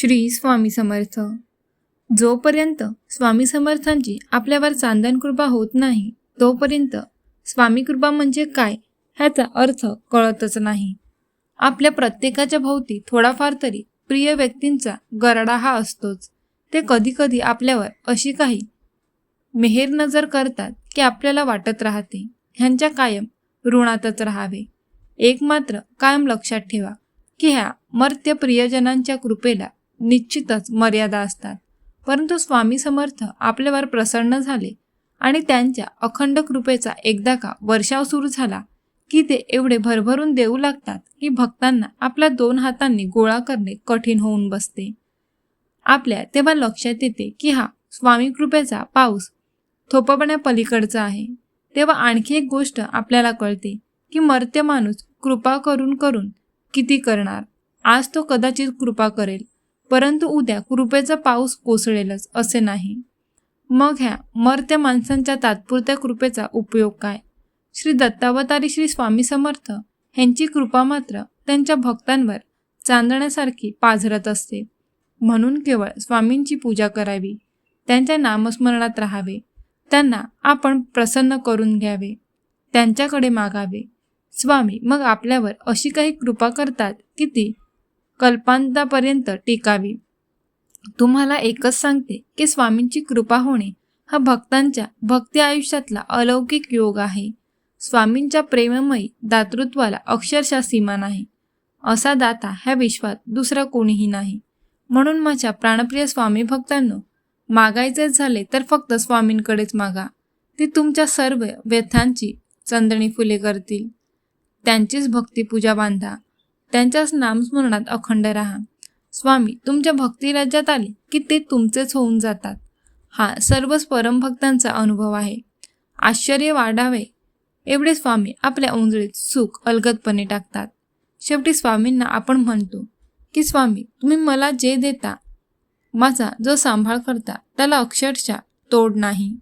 श्री स्वामी समर्थ. जोपर्यंत स्वामी समर्थांची आपल्यावर चांदन कृपा होत नाही तोपर्यंत स्वामी कृपा म्हणजे काय ह्याचा अर्थ कळतच नाही. आपल्या प्रत्येकाच्या भोवती थोडाफार तरी प्रिय व्यक्तींचा गरडा हा असतोच. ते कधीकधी आपल्यावर अशी काही मेहेर नजर करतात की आपल्याला वाटत राहते ह्यांच्या कायम ऋणातच राहावे. एक मात्र कायम लक्षात ठेवा की ह्या मर्त्य प्रियजनांच्या कृपेला निश्चितच मर्यादा असतात. परंतु स्वामी समर्थ आपल्यावर प्रसन्न झाले आणि त्यांच्या अखंड कृपेचा एकदा का वर्षाव सुरू झाला की ते एवढे भरभरून देऊ लागतात की भक्तांना आपल्या दोन हातांनी गोळा करणे कठीण होऊन बसते. आपल्या तेव्हा लक्षात येते की हा स्वामी कृपेचा पाऊस थोपपण्यापलीकडचा आहे. तेव्हा आणखी एक गोष्ट आपल्याला कळते की मर्त्य माणूस कृपा करून करून किती करणार? आज तो कदाचित कृपा करेल. परंतु उद्या कृपेचा पाऊस कोसळेलच असे नाही. मग ह्या मर्त्या माणसांच्या तात्पुरत्या कृपेचा उपयोग काय? श्री दत्तावतारी श्री स्वामी समर्थ ह्यांची कृपा मात्र त्यांच्या भक्तांवर चांदण्यासारखी पाझरत असते. म्हणून केवळ स्वामींची पूजा करावी त्यांच्या नामस्मरणात राहावे त्यांना आपण प्रसन्न करून घ्यावे त्यांच्याकडे मागावे. स्वामी मग आपल्यावर अशी काही कृपा करतात की ती कल्पांतापर्यंत टिकावी. तुम्हाला एकच सांगते की स्वामींची कृपा होणे हा भक्तांच्या भक्ती आयुष्यातला अलौकिक योग आहे. स्वामींच्या प्रेममयी दातृत्वाला अक्षरशः सीमा नाही असा दाता ह्या विश्वात दुसरा कोणीही नाही. म्हणून माझ्या प्राणप्रिय स्वामी भक्तांनो मागायचेच झाले तर फक्त स्वामींकडेच मागा. ती तुमच्या सर्व व्यथांची चंदणी फुले करतील. त्यांचीच भक्तिपूजा बांधा. त्यांच्याच नामस्मरणात अखंड राहा. स्वामी तुमच्या भक्ती राज्यात आले की ते तुमचेच होऊन जातात. हा सर्वच परमभक्तांचा अनुभव आहे. आश्चर्य वाढावे. एवढे स्वामी आपल्या उंजळीत सुख अलगदपणे टाकतात. शेवटी स्वामींना आपण म्हणतो की स्वामी तुम्ही मला जे देता माझा जो सांभाळ करता त्याला अक्षरशः तोड नाही.